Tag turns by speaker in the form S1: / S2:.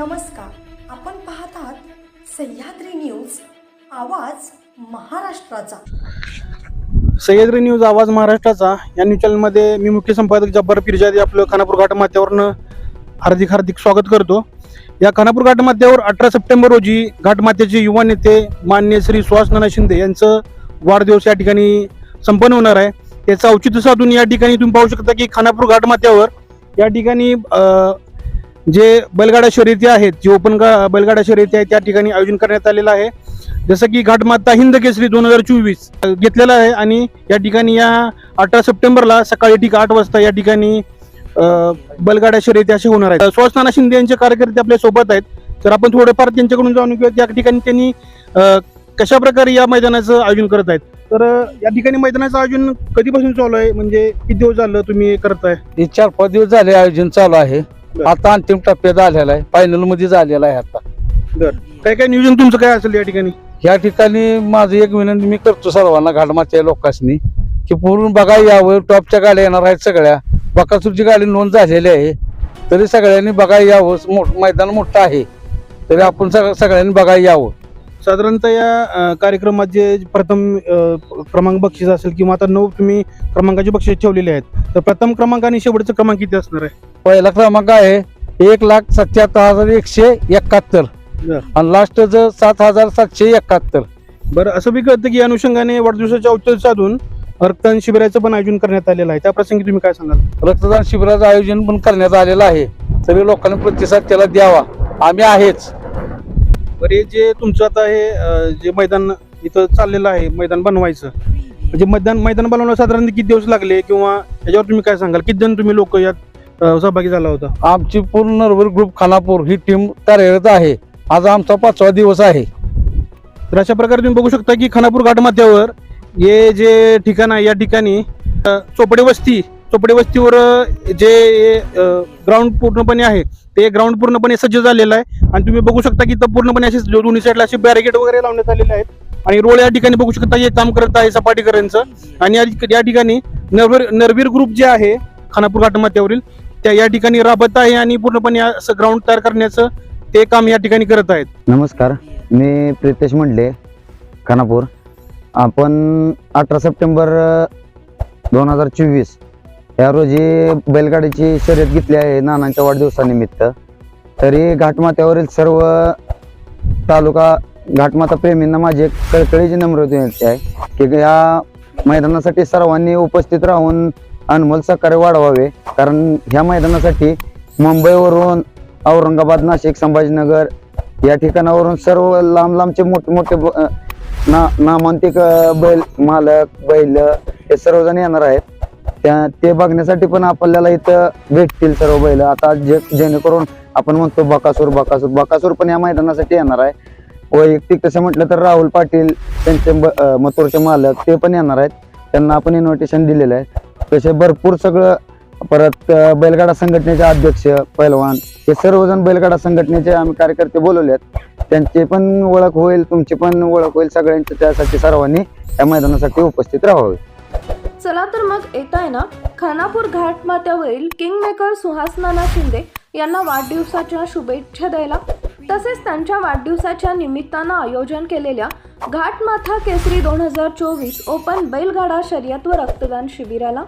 S1: नमस्कार. आपण पाहत आहात सह्याद्री न्यूज आवाज महाराष्ट्राचा.
S2: सह्याद्री न्यूज आवाज महाराष्ट्राचा. या न्यूज चॅनलमध्ये मी मुख्य संपादक जब्बार पिरजादी आपलं खानापूर घाट माथ्यावरनं हार्दिक हार्दिक स्वागत करतो. या खानापूर घाट माथ्यावर अठरा सप्टेंबर रोजी घाटमात्याचे युवा नेते मान्य श्री सुहास नाना शिंदे यांचं वाढदिवस या ठिकाणी संपन्न होणार आहे. त्याचं औचित्य साधून या ठिकाणी तुम्ही पाहू शकता की खानापूर घाट माथ्यावर या ठिकाणी जे बैलगाडा शर्यती आहेत जे ओपन गा बैलगाडा शर्यती आहेत त्या ठिकाणी आयोजन करण्यात आलेलं आहे. जसं की घाटमाता हिंद केसरी दोन हजार चोवीस घेतलेला आहे आणि या ठिकाणी या अठरा सप्टेंबरला सकाळी ठीक आठ वाजता या ठिकाणी अं, शर्यती असे होणार आहेत. स्वस्ताना शिंदे यांचे कार्यकर्ते आपल्यासोबत आहेत. तर आपण थोडंफार त्यांच्याकडून जाणून घेऊया त्या ठिकाणी त्यांनी कशा प्रकारे या मैदानाचं आयोजन करत आहेत? तर या ठिकाणी मैदानाचं आयोजन कधीपासून चालू आहे? म्हणजे किती दिवस झालं तुम्ही करताय?
S3: हे चार पाच दिवस झाले आयोजन चालू आहे. आता अंतिम टप्प्यात आलेला आहे. फायनलमध्ये झालेला आहे आता.
S2: बरं. काय काय नियोजन तुमचं काय असेल या ठिकाणी?
S3: या ठिकाणी माझं एक विनंती मी करतो सर्वांना घाटमाच्या लोकांनी की पूर्ण बघा यावं टॉपच्या गाड्या येणार आहेत सगळ्या. बकासूरची गाडी नोंद झालेली आहे. तरी सगळ्यांनी बघा यावं मैदान मोठं आहे. तरी आपण सग- सगळ्यांनी बघा यावं
S2: साधारणतः या कार्यक्रमात जे प्रथम क्रमांक बक्षीस असेल किंवा आता नऊ तुम्ही क्रमांकाचे बक्षीस ठेवलेले आहेत तर प्रथम क्रमांक आणि शेवटचा क्रमांक किती असणार आहे?
S3: पहिला क्रमांक आहे एक लाख सत्याहत्तर हजार एकशे एकाहत्तर. आणि लास्टचं सात हजार सातशे एकाहत्तर.
S2: बरं असं बी कळतं की या अनुषंगाने वाढदिवसाच्या औचित्य साधून रक्तदान शिबिराचं पण आयोजन करण्यात आलेलं आहे. त्या प्रसंगी तुम्ही काय सांगाल?
S3: रक्तदान शिबिराचं आयोजन पण करण्यात आलेलं आहे. सगळे लोकांनी प्रतिसाद त्याला द्यावा. आम्ही आहेच.
S2: बरं हे जे तुमचं आता हे अं, जे मैदान इथं चाललेलं आहे मैदान बनवायचं म्हणजे मैदान मैदान बनवण्याला साधारण किती दिवस लागले किंवा याच्यावर तुम्ही काय सांगाल? किती जण तुम्ही लोक यात अं, सहभागी झाला होता?
S3: आमची पूर्ण नरवर ग्रुप खानापूर ही टीम कार्यरत आहे. आज आमचा पाचवा दिवस आहे.
S2: तर अशा प्रकारे तुम्ही बघू शकता की खानापूर घाटमाथ्यावर हे जे ठिकाण आहे या ठिकाणी अ, चोपडे वस्ती चोपडे वस्तीवर जे ग्राउंड पूर्णपणे आहे ते ग्राउंड पूर्णपणे सज्ज झालेलं आहे. आणि तुम्ही बघू शकता की इथं पूर्णपणे असे दोन्ही साईडला असे बॅरिकेड वगैरे लावण्यात आलेले आहेत. आणि रोड या ठिकाणी बघू शकता हे काम करत आहे सपाटीकरांचं. आणि या- या ठिकाणी नरवीर नरवीर ग्रुप जे आहे खानापूर घाटमाथ्यावरील त्या या ठिकाणी राबत आहे आणि पूर्णपणे असं ग्राउंड तयार करण्याचं ते काम या ठिकाणी करत आहेत.
S4: नमस्कार मी प्रितेश मंडले खानापूर. आपण अठरा सप्टेंबर दोन हजार चोवीस या रोजी बैलगाडीची शर्यत घेतली आहे नानांच्या वाढदिवसानिमित्त. तरी घाटमाथ्यावरील सर्व तालुका घाटमाता प्रेमींना माझी एक कळकळीची नम्र विनंती आहे की या मैदानासाठी सर्वांनी उपस्थित राहून अनमोल सहकार्य वाढवावे. कारण ह्या मैदानासाठी मुंबईवरून औरंगाबाद नाशिक संभाजीनगर या ठिकाणावरून सर्व लांब लांबचे मोठे मोठे ब- ना नामांतिक बैल मालक बैल हे सर्वजण येणार आहेत. त्या ते बघण्यासाठी पण आपल्याला इथं भेटतील सर्व बैल. आता जे जेणेकरून आपण म्हणतो बकासूर बकासूर. बकासूर पण या मैदानासाठी येणार आहे. वैयक्तिक तसं म्हटलं तर राहुल पाटील त्यांचे ब- मथुरचे मालक ते पण येणार आहेत. त्यांना आपण इन्व्हिटेशन दिलेलं आहे. तसे भरपूर सगळं परत बैलगाडा संघटनेचे अध्यक्ष पैलवान हे सर्वजण बैलगाडा संघटनेचे आम्ही कार्यकर्ते बोलवले आहेत. त्यांची पण ओळख होईल तुमची पण ओळख होईल सगळ्यांची त्यासाठी सर्वांनी या मैदानासाठी उपस्थित राहावे.
S5: तर मग येत आहे ना? खानापूर घाट माथ्यावरील किंगमेकर सुहासनाना शिंदे यांना वाढदिवसाच्या शुभेच्छा द्यायला तसेच त्यांच्या वाढदिवसाच्या निमित्तानं आयोजन केलेल्या घाटमाथा केसरी दोन हजार चोवीस ओपन बैलगाडा शर्यत व रक्तदान शिबिराला